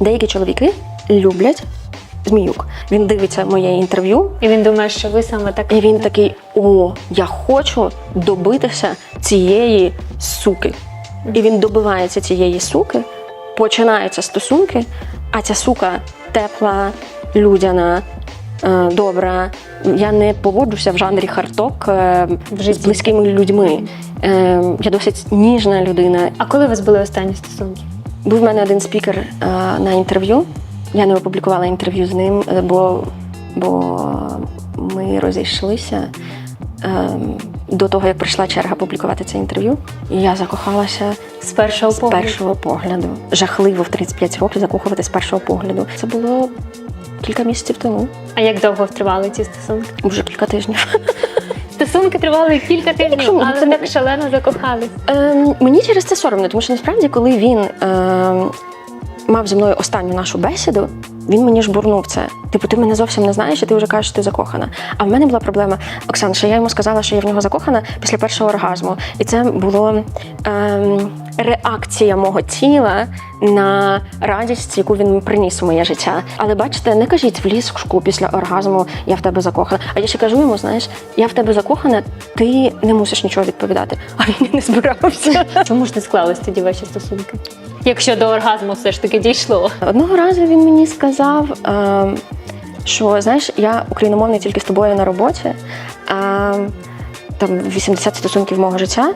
Деякі чоловіки люблять зміюк. Він дивиться моє інтерв'ю, І він думає, що ви саме так. і він такий: о, я хочу добитися цієї суки. І він добивається цієї суки, починаються стосунки, а ця сука тепла, людяна, е, добра. Я не поводжуся в жанрі харток е, В з близькими людьми. Е, Я досить ніжна людина. А коли у вас були останні стосунки? Був в мене один спікер е, на інтерв'ю. Я не опублікувала інтерв'ю з ним, е, бо, бо ми розійшлися е, до того, як прийшла черга публікувати це інтерв'ю. І я закохалася З першого з погляду? першого погляду. Жахливо в 35 років закохувати з першого погляду. Це було кілька місяців тому, А як довго тривали ці стосунки? вже кілька тижнів. Стосунки тривали кілька тижнів, але це так шалено закохались. Ем, мені через це соромно, тому що насправді, коли він ем, мав зі мною останню нашу бесіду, він мені жбурнув це. Типу, ти мене зовсім не знаєш, і ти вже кажеш, що ти закохана. А в мене була проблема, Оксан, що я йому сказала, що я в нього закохана після першого оргазму. І це було ем, реакція мого тіла на радість, яку він приніс у моє життя. Але бачите, не кажіть в ліжку після оргазму я в тебе закохана. А я ще кажу йому, знаєш, я в тебе закохана, ти не мусиш нічого відповідати. А він не збирався. Чому ж не склались тоді ваші стосунки? Якщо до оргазму все ж таки дійшло. Одного разу він мені сказав, ем, що знаєш, я україномовний тільки з тобою на роботі, а там 80 стосунків мого життя.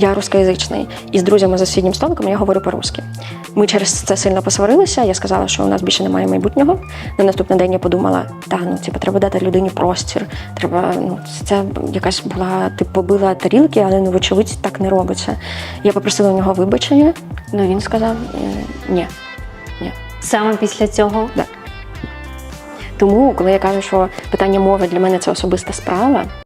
Я рускоязичний, і з друзями за сусіднім столиком я говорю по-русски. Ми через це сильно посварилися. Я сказала, що у нас більше немає майбутнього. На наступний день я подумала, та ну типу, треба дати людині простір. Треба, ну це якась була ти побила тарілки, але ну вочевидь так не робиться. Я попросила у нього вибачення. Ну він сказав «Е, ні. Ні. Саме після цього Тому, коли я кажу, що питання мови для мене це особиста справа,